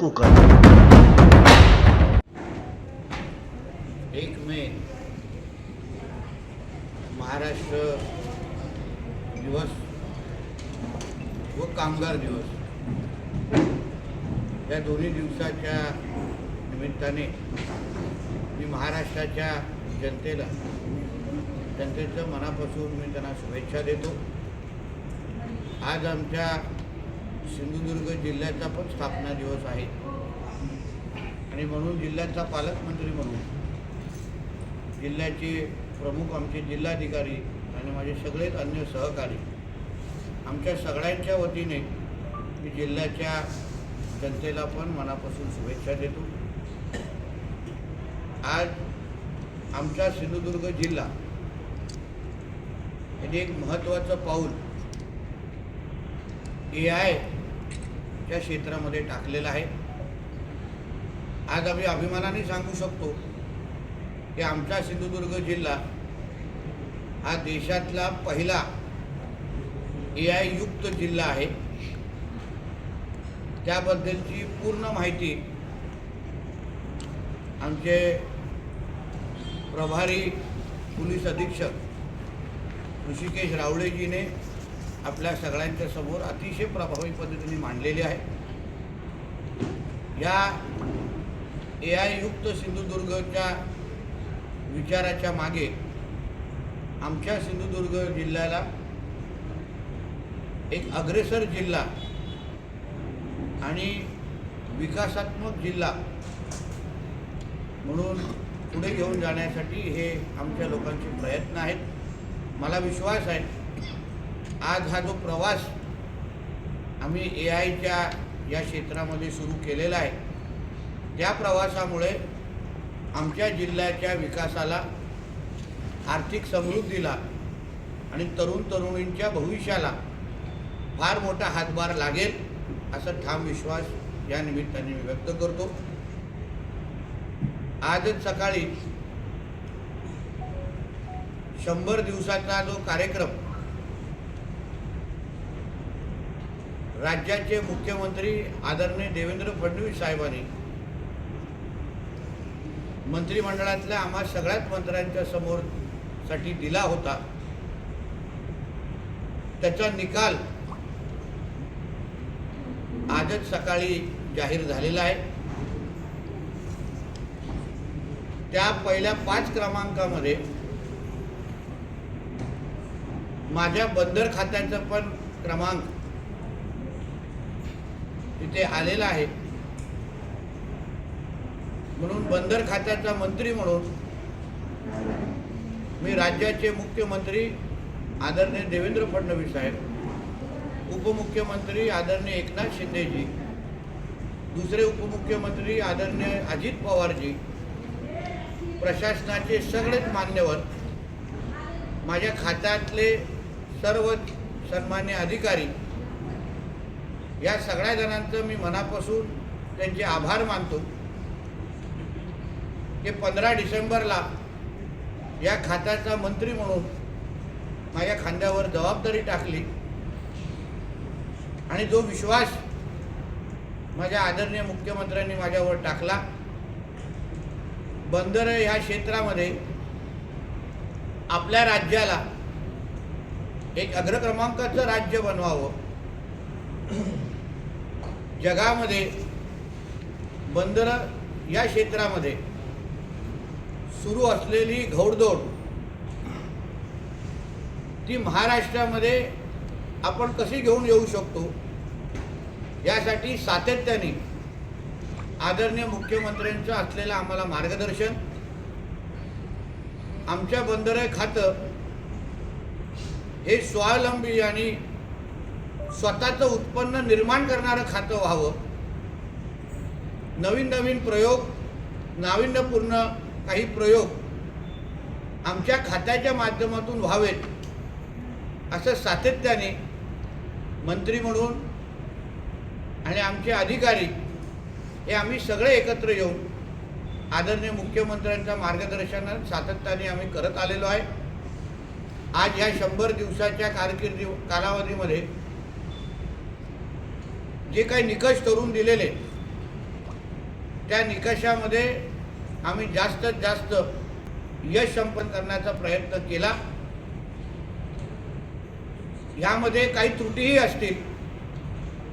Cooker एक मे महाराष्ट्र दिवस व कामगार दिवस. या दोन्ही दिवसाच्या निमित्ताने मी महाराष्ट्राच्या जनतेला जनतेचं मनापासून मी त्यांना शुभेच्छा देतो. आज आमच्या सिंधुदुर्ग जिल्ह्याचा पण स्थापना दिवस आहे. आणि म्हणून जिल्ह्याचा पालकमंत्री म्हणून जिल्ह्याचे प्रमुख आमचे जिल्हाधिकारी आणि माझे सगळेच अन्य सहकारी आमच्या सगळ्यांच्या वतीने मी जिल्ह्याच्या जनतेला पण मनापासून शुभेच्छा देतो. आज आमचा सिंधुदुर्ग जिल्हा याने एक महत्त्वाचं पाऊल ए आय या क्षेत्रामध्ये टाकलेलं आहे. आज आम्ही अभिमानाने सांगू शकतो की आमचा सिंधुदुर्ग जिल्हा हा देशातला पहिला ए आय युक्त जिल्हा आहे. त्याबद्दलची पूर्ण माहिती आमचे प्रभारी पोलीस अधीक्षक ऋषिकेश रावळेजीने आपल्या सगळ्यांच्या समोर अतिशय प्रभावी पद्धतीने मांडलेली आहे. या ए आय युक्त सिंधुदुर्गच्या विचाराच्या मागे आमच्या सिंधुदुर्ग जिल्ह्याला एक अग्रेसर जिल्हा आणि विकासात्मक जिल्हा म्हणून पुढे घेऊन जाण्यासाठी हे आमच्या लोकांचे प्रयत्न आहेत. मला विश्वास आहे आज हा जो प्रवास आम्ही ए आयच्या या क्षेत्रामध्ये सुरू केलेला आहे त्या प्रवासामुळे आमच्या जिल्ह्याच्या विकासाला आर्थिक समृद्धीला आणि तरुण तरुणींच्या भविष्याला फार मोठा हातभार लागेल असा ठाम विश्वास या निमित्ताने मी व्यक्त करतो. आजच सकाळी शंभर दिवसाचा जो कार्यक्रम राज्याचे मुख्यमंत्री आदरणीय देवेंद्र फडणवीस साहेबांनी मंत्रिमंडळातल्या आम्हा सगळ्याच मंत्र्यांच्या समोर साठी दिला होता. त्याचा निकाल आजच सकाळी जाहीर झालेला आहे. त्या पहिल्या पाच क्रमांकामध्ये माझ्या बंदर खात्याचा पण क्रमांक तिथे आलेला आहे. म्हणून बंदर खात्याचा मंत्री म्हणून मी राज्याचे मुख्यमंत्री आदरणीय देवेंद्र फडणवीस साहेब उपमुख्यमंत्री आदरणीय एकनाथ शिंदेजी दुसरे उपमुख्यमंत्री आदरणीय अजित पवारजी प्रशासनाचे सगळेच मान्यवर माझ्या खात्यातले सर्व सन्मान्य अधिकारी या सगळ्या जणांचं मी मनापासून त्यांचे आभार मानतो की पंधरा डिसेंबरला या खात्याचा मंत्री म्हणून माझ्या खांद्यावर जबाबदारी टाकली आणि जो विश्वास माझ्या आदरणीय मुख्यमंत्र्यांनी माझ्यावर टाकला बंदर ह्या क्षेत्रामध्ये आपल्या राज्याला एक अग्रक्रमांकाचं राज्य बनवावं जगामध्ये बंदरं या क्षेत्रामध्ये सुरू असलेली घौडदौड ती महाराष्ट्रामध्ये आपण कशी घेऊन येऊ शकतो? यासाठी सातत्याने आदरणीय मुख्यमंत्र्यांचं असलेलं आम्हाला मार्गदर्शन आमच्या बंदर खातं हे स्वावलंबी आणि स्वतःचं उत्पन्न निर्माण करणारं खातं व्हावं. नवीन नवीन प्रयोग नाविन्यपूर्ण काही प्रयोग आमच्या खात्याच्या माध्यमातून व्हावेत असं सातत्याने मंत्री म्हणून आणि आमचे अधिकारी हे आम्ही सगळे एकत्र येऊन आदरणीय मुख्यमंत्र्यांच्या मार्गदर्शनात सातत्याने आम्ही करत आलेलो आहे. आज ह्या शंभर दिवसाच्या कारकिर्दी कालावधीमध्ये जे काही निकष करून दिलेले त्या निकषामध्ये आम्ही जास्तीत जास्त यश संपन्न करण्याचा प्रयत्न केला. यामध्ये काही त्रुटीही असतील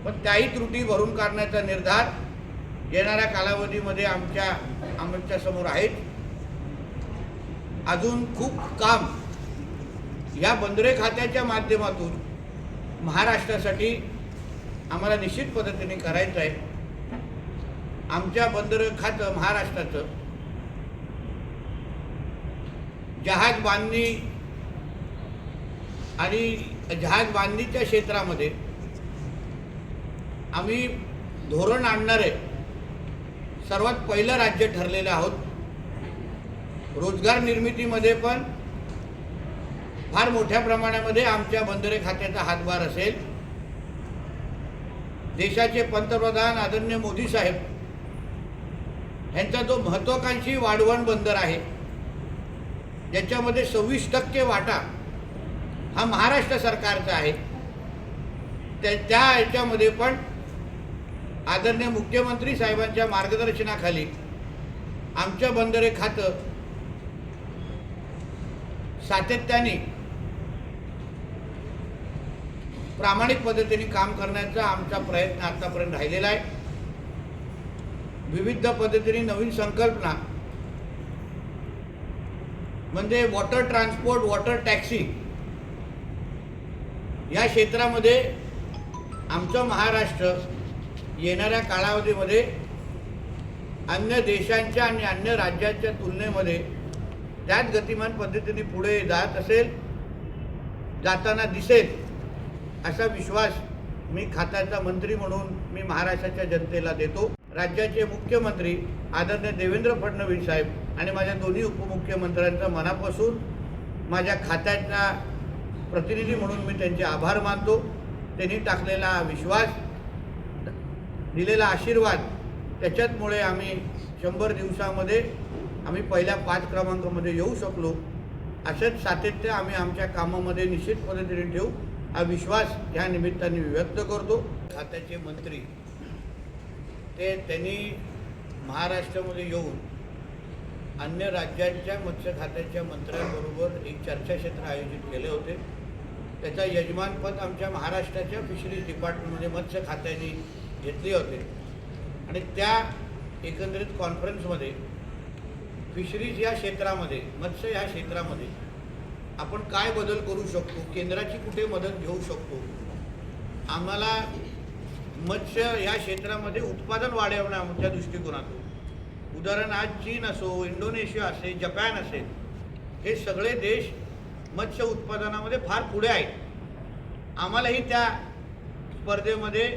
पण त्याही त्रुटी भरून काढण्याचा निर्धार येणाऱ्या कालावधीमध्ये आमच्या आमच्यासमोर आहेत. अजून खूप काम या बंदरे खात्याच्या माध्यमातून महाराष्ट्रासाठी आम्हाला निश्चित पद्धतीने करायचं आहे. आमच्या बंदर खातं महाराष्ट्राचं. जहाज बांधणी आणि जहाज बांधणीच्या क्षेत्रामध्ये आम्ही धोरण आणणारे सर्वात पहिलं राज्य ठरलेलं आहोत. रोजगार निर्मितीमध्ये पण फार मोठ्या प्रमाणामध्ये आमच्या बंदरे खात्याचा हातभार असेल. देशाचे पंतप्रधान आदरणीय मोदी साहेब यांचा जो महत्वाकांक्षी वाढवण बंदर आहे ज्याच्यामध्ये सव्वीस टक्के वाटा हा महाराष्ट्र सरकारचा आहे त्या त्या याच्यामध्ये पण आदरणीय मुख्यमंत्री साहेबांच्या मार्गदर्शनाखाली आमच्या बंदरे खातं सातत्याने प्रामाणिक पद्धतीने काम करण्याचा आमचा प्रयत्न आतापर्यंत राहिलेला आहे. विविध पद्धतीने नवीन संकल्पना. म्हणजे वॉटर ट्रान्सपोर्ट वॉटर टॅक्सी या क्षेत्रामध्ये आमचं महाराष्ट्र येणाऱ्या कालावधीमध्ये अन्य देशांच्या आणि अन्य राज्यांच्या तुलनेमध्ये त्याच गतिमान पद्धतीने पुढे जात असेल जाताना दिसेल. असा विश्वास मी खात्याचा मंत्री म्हणून मी महाराष्ट्राच्या जनतेला देतो. राज्याचे मुख्यमंत्री आदरणीय देवेंद्र फडणवीस साहेब आणि माझ्या दोन्ही उपमुख्यमंत्र्यांचा मनापासून माझ्या खात्याचा प्रतिनिधी म्हणून मी त्यांचे आभार मानतो. त्यांनी टाकलेला विश्वास दिलेला आशीर्वाद त्याच्याचमुळे आम्ही शंभर दिवसामध्ये आम्ही पहिल्या पाच क्रमांकामध्ये येऊ शकलो. असंच सातत्य आम्ही आमच्या कामामध्ये निश्चित पद्धतीने ठेवू. हा विश्वास या निमित्ताने व्यक्त करतो. खात्याचे मंत्री ते त्यांनी महाराष्ट्रामध्ये येऊन अन्य राज्यांच्या मत्स्य खात्याच्या मंत्र्यांबरोबर एक चर्चाक्षेत्र आयोजित केले होते. त्याचा यजमानपद आमच्या महाराष्ट्राच्या फिशरीज डिपार्टमेंटमध्ये मत्स्य खात्याने घेतले होते. आणि त्या एकंदरीत कॉन्फरन्समध्ये फिशरीज या क्षेत्रामध्ये मत्स्य या क्षेत्रामध्ये आपण काय बदल करू शकतो? केंद्राची कुठे मदत घेऊ शकतो? आम्हाला मत्स्य या क्षेत्रामध्ये उत्पादन वाढवण्याच्या दृष्टिकोनातून. उदाहरण आज चीन असो इंडोनेशिया असेल जपान असेल हे सगळे देश मत्स्य उत्पादनामध्ये फार पुढे आहेत. आम्हालाही त्या स्पर्धेमध्ये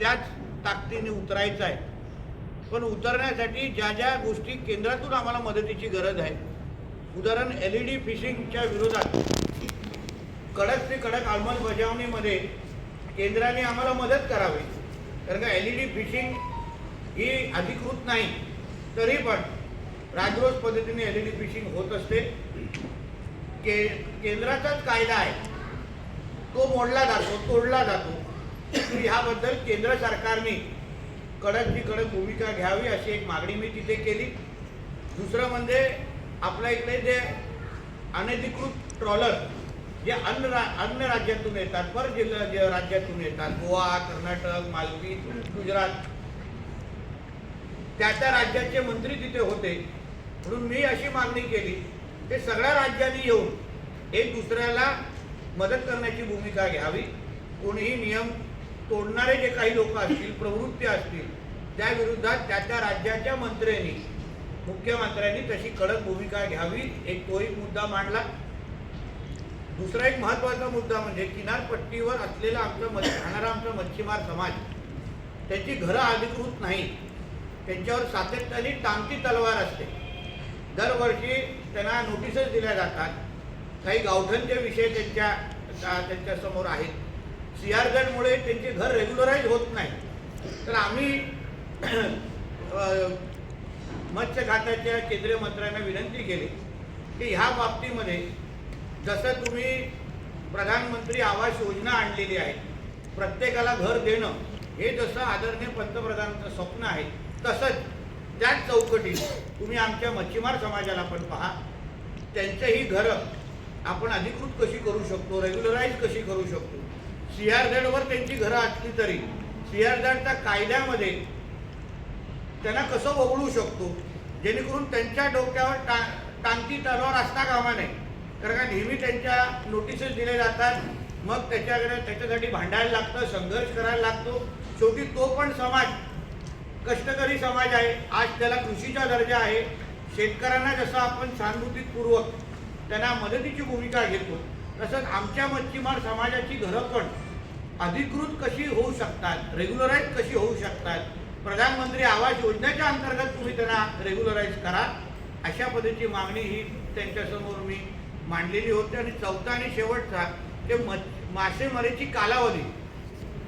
त्याच ताकदीने उतरायचं आहे. पण उतरण्यासाठी ज्या ज्या गोष्टी केंद्रातून आम्हाला मदतीची गरज आहे उदाहरण एल ई डी फिशिंगच्या विरोधात. कडक ते कडक अंमलबजावणीमध्ये केंद्राने आम्हाला मदत करावी. कारण का एल ई डी फिशिंग ही अधिकृत नाही तरी पण राजरोज पद्धतीने एल ई डी फिशिंग होत असते. के केंद्राचाच कायदा आहे. तो मोडला जातो तोडला जातो. ह्याबद्दल केंद्र सरकारने कडकची कडक भूमिका घ्यावी अशी एक मागणी मी तिथे केली. दुसरं म्हणजे आपल्या इकडे जे अनधिकृत ट्रॉलर जे अन्य रा अन्य राज्यातून येतात पर जिल्हा जे राज्यातून येतात गोवा कर्नाटक मालवी गुजरात त्या त्या राज्याचे मंत्री तिथे होते. म्हणून मी अशी मागणी केली ते सगळ्या राज्यांनी येऊन एक दुसऱ्याला मदत करण्याची भूमिका घ्यावी. कोणीही नियम तोडणारे जे काही लोक असतील प्रवृत्ती असतील त्या विरोधात त्या त्या राज्याच्या मंत्र्यांनी मुख्यमंत्र्यांनी तशी कडक भूमिका घ्यावी. एक तोही मुद्दा मांडला. दुसरा एक महत्त्वाचा मुद्दा म्हणजे किनारपट्टीवर असलेला आमचा राहणारा आमचा मच्छीमार समाज. त्यांची घरं अधिकृत नाही. त्यांच्यावर सातत्याने टांगती तलवार असते. दरवर्षी त्यांना नोटीसच दिल्या जातात. काही गावठणचे विषय त्यांच्या त्यांच्यासमोर आहेत. सीआरगडमुळे त्यांचे घर रेग्युलराईज होत नाही. तर आम्ही मत्स्य खात्याच्या केंद्रीय मंत्र्यांना विनंती केली की ह्या बाबतीमध्ये जसं तुम्ही प्रधानमंत्री आवास योजना आणलेली आहे प्रत्येकाला घर देणं हे जसं आदरणीय पंतप्रधानांचं स्वप्न आहे तसंच त्याच चौकटीत तुम्ही आमच्या मच्छीमार समाजाला पण पहा. त्यांचंही घरं आपण अधिकृत कशी करू शकतो रेग्युलराईज कशी करू शकतो? सी आर झेडवर त्यांची घरं असली तरी सी आर झेडच्या कायद्यामध्ये त्यांना कसं वगळू शकतो? जेणेकरून त्यांच्या डोक्यावर टा टांगती तलवार असता कामा नये. कारण का नेहमी त्यांच्या नोटिसेस दिले जातात. मग त्याच्याकडे त्याच्यासाठी भांडायला लागतं संघर्ष करायला लागतो. शेवटी तो पण समाज कष्टकरी समाज आहे. आज त्याला कृषीचा दर्जा आहे. शेतकऱ्यांना जसं आपण सहानुभूतीपूर्वक त्यांना मदतीची भूमिका घेतो तसंच आमच्या मच्छीमार समाजाची घरं पण अधिकृत कशी होऊ शकतात? रेग्युलराईज कशी होऊ शकतात? प्रधानमंत्री आवास योजनेच्या अंतर्गत तुम्ही त्यांना रेग्युलराईज करा. अशा पद्धतीची मागणी ही त्यांच्यासमोर मी मांडलेली होती. आणि चौथा आणि शेवटचा ते म मासेमारीची कालावधी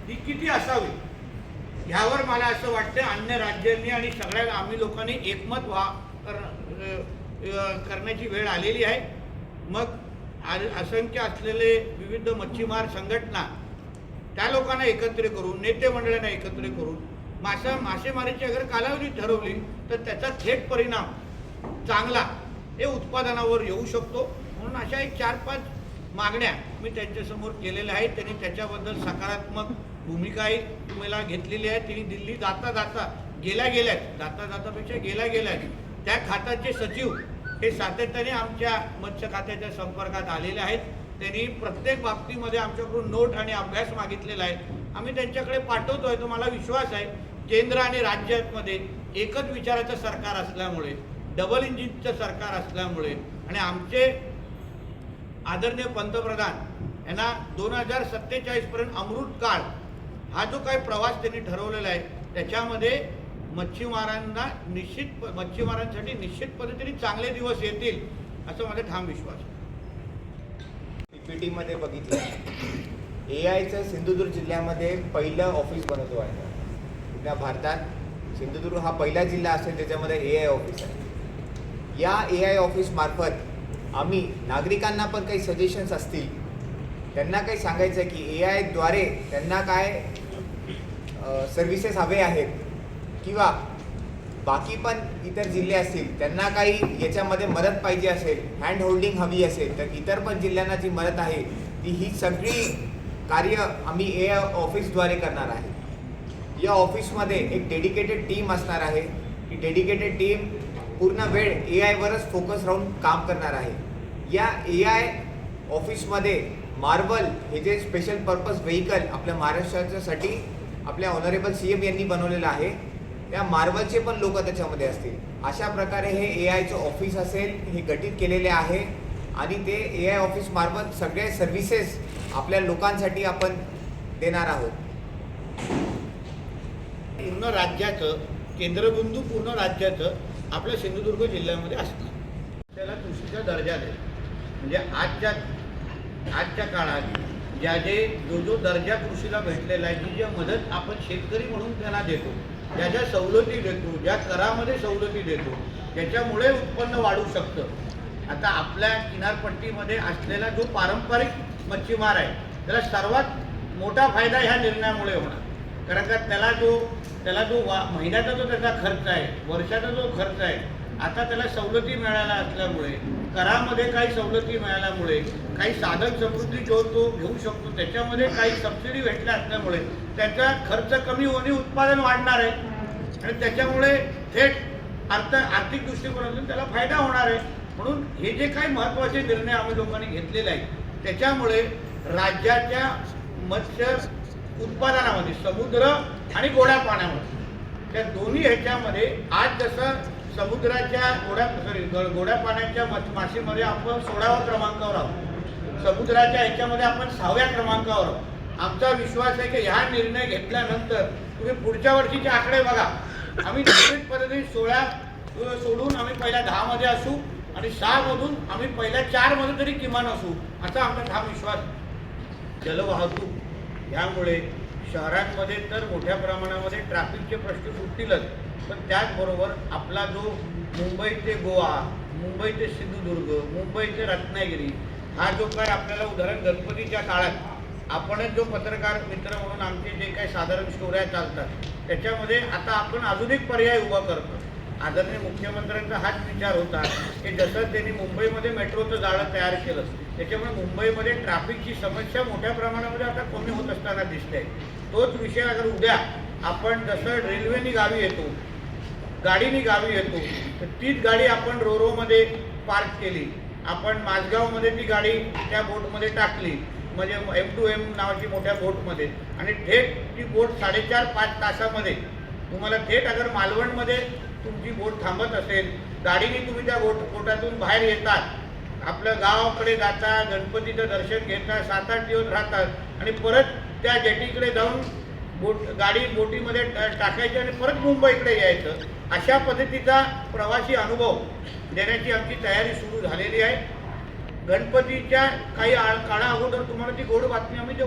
ही किती असावी? ह्यावर मला असं वाटतं अन्य राज्यांनी आणि सगळ्या आम्ही लोकांनी एकमत व्हा कर करण्याची वेळ आलेली आहे. मग असंख्य असलेले विविध मच्छीमार संघटना त्या लोकांना एकत्र करून नेते मंडळांना एकत्र करून मासा मासेमारीची अगर कालावधी ठरवली तर त्याचा थेट परिणाम चांगला हे उत्पादनावर येऊ शकतो. म्हणून अशा एक चार पाच मागण्या मी त्यांच्यासमोर केलेल्या आहेत. त्यांनी त्याच्याबद्दल सकारात्मक भूमिकाही तुम्हाला घेतलेली आहे. त्यांनी दिल्ली जाता जाता गेल्या गेल्यात जाता जातापेक्षा गेल्या गेल्यात त्या खात्याचे सचिव हे सातत्याने आमच्या मत्स्य खात्याच्या संपर्कात आलेले आहेत. त्यांनी प्रत्येक बाबतीमध्ये आमच्याकडून नोट आणि अभ्यास मागितलेला आहे. आम्ही त्यांच्याकडे पाठवतोय. तो मला विश्वास आहे. केंद्र आणि राज्यामध्ये एकच विचाराचं सरकार असल्यामुळे डबल इंजिनचं सरकार असल्यामुळे आणि आमचे आदरणीय पंतप्रधान यांना दोन हजार सत्तेचाळीसपर्यंत अमृत काळ हा जो काही प्रवास त्यांनी ठरवलेला आहे त्याच्यामध्ये मच्छीमारांना निश्चित मच्छीमारांसाठी निश्चित पद्धतीने चांगले दिवस येतील असं माझा ठाम विश्वास आहे. बघितलं. ए आयचं सिंधुदुर्ग जिल्ह्यामध्ये पहिलं ऑफिस बनवतो आहे आपल्या भारतात सिंधुदुर्ग हा पहिला जिल्हा असेल त्याच्यामध्ये ए आय ऑफिस आहे. या ए आय ऑफिसमार्फत आम्ही नागरिकांना पण काही सजेशन्स असतील त्यांना काही सांगायचं आहे की ए आयद्वारे त्यांना काय सर्व्हिसेस हवे आहेत किंवा बाकी पण इतर जिल्हे असतील त्यांना काही याच्यामध्ये मदत पाहिजे असेल हँड होल्डिंग हवी असेल तर इतर पण जिल्ह्यांना जी मदत आहे ती ही सगळी कार्य आम्ही ए आय ऑफिसद्वारे करणार आहे. या ऑफिसमध्ये एक डेडिकेटेड टीम असणार आहे. ही डेडिकेटेड टीम पूर्ण वेळ ए आयवरच फोकस राहून काम करणार आहे. या ए आय ऑफिसमध्ये मार्बल हे जे स्पेशल पर्पज व्हेकल आपल्या महाराष्ट्राच्यासाठी आपल्या ऑनरेबल सी एम यांनी बनवलेलं आहे. त्या मार्बलचे पण लोक त्याच्यामध्ये असतील. अशा प्रकारे हे ए आयचं ऑफिस असेल हे गठीत केलेले आहे. आणि ते ए आय ऑफिस मार्फत सगळे सर्व्हिसेस आपल्या लोकांसाठी आपण देणार आहोत. पूर्ण राज्याचं केंद्रबिंदू पूर्ण राज्याचं आपल्या सिंधुदुर्ग जिल्ह्यामध्ये असतं. त्याला कृषीचा दर्जा देईल म्हणजे आजच्या आजच्या काळात ज्या जे जो जो दर्जा कृषीला भेटलेला आहे जी जी मदत आपण शेतकरी म्हणून त्यांना देतो ज्या ज्या सवलती देतो ज्या करामध्ये सवलती देतो त्याच्यामुळे उत्पन्न वाढू शकतं. आता आपल्या किनारपट्टीमध्ये असलेला जो पारंपरिक मच्छीमार आहे त्याला सर्वात मोठा फायदा ह्या निर्णयामुळे होणार. कारण का त्याला जो त्याला जो वा महिन्याचा जो त्याचा खर्च आहे वर्षाचा जो खर्च आहे आता त्याला सवलती मिळाल्या असल्यामुळे करामध्ये काही सवलती मिळाल्यामुळे काही साधन समृद्धी जो तो घेऊ शकतो त्याच्यामध्ये काही सबसिडी भेटल्या असल्यामुळे त्याचा खर्च कमी होणे उत्पादन वाढणार आहे. आणि त्याच्यामुळे थेट अर्थ आर्थिक दृष्टिकोनातून त्याला फायदा होणार आहे. म्हणून हे जे काही महत्त्वाचे निर्णय आम्ही लोकांनी घेतलेले आहेत त्याच्यामुळे राज्याच्या मत्स्य उत्पादनामध्ये समुद्र आणि गोड्या पाण्यामध्ये. त्या दोन्ही ह्याच्यामध्ये आज जसं समुद्राच्या गोड्या सॉरी गोड्या पाण्याच्या मासेमध्ये आपण सोळाव्या क्रमांकावर आहोत. समुद्राच्या ह्याच्यामध्ये आपण सहाव्या क्रमांकावर आहोत. आमचा विश्वास आहे की ह्या निर्णय घेतल्यानंतर तुम्ही पुढच्या वर्षीचे आकडे बघा. आम्ही निश्चित पद्धतीने सोळा सोडून आम्ही पहिल्या दहामध्ये असू आणि सहामधून आम्ही पहिल्या चारमध्ये तरी किमान असू असा आमचा ठाम विश्वास जलवाहतूक. ह्यामुळे शहरांमध्ये तर मोठ्या प्रमाणामध्ये ट्रॅफिकचे प्रश्न सुटतीलच. पण त्याचबरोबर आपला जो मुंबई ते गोवा मुंबई ते सिंधुदुर्ग मुंबई ते रत्नागिरी हा जो काय आपल्याला उदाहरण गणपतीच्या काळात आपणच जो पत्रकार मित्र म्हणून आमचे जे काही साधारण स्टोऱ्या चालतात त्याच्यामध्ये आता आपण अजून एक पर्याय उभा करतो. आदरणीय मुख्यमंत्र्यांचा हाच विचार होता की जसं त्यांनी मुंबईमध्ये मेट्रोचं जाळं तयार केलं त्याच्यामुळे मुंबईमध्ये ट्रॅफिकची समस्या मोठ्या प्रमाणामध्ये आता कमी होत असताना दिसते. तोच विषय अगर उद्या आपण जसं रेल्वेनी गावी येतो गाडीने गावी येतो तर तीच गाडी आपण रोरोमध्ये पार्क केली. आपण माझगावमध्ये ती गाडी त्या बोटमध्ये टाकली. म्हणजे एम टू एम नावाची मोठ्या बोटमध्ये. आणि थेट ती बोट साडेचार पाच तासामध्ये. तुम्हाला थेट अगर मालवणमध्ये तुमची बोट थांबत असेल गाडीने तुम्ही त्या बोट बोटातून बाहेर येतात. आपल्या गावाकडे जाता गणपतीचं दर्शन घेता सात आठ दिवस राहतात आणि परत त्या जेटीकडे जाऊन बोट गाडी बोटीमध्ये टा- टाकायची आणि परत मुंबईकडे यायचं. अशा पद्धतीचा प्रवासी अनुभव देण्याची आमची तयारी सुरू झालेली आहे. गणपतीच्या काही आ- काळा अगोदर तुम्हाला ती गोड बातमी आम्ही देऊ.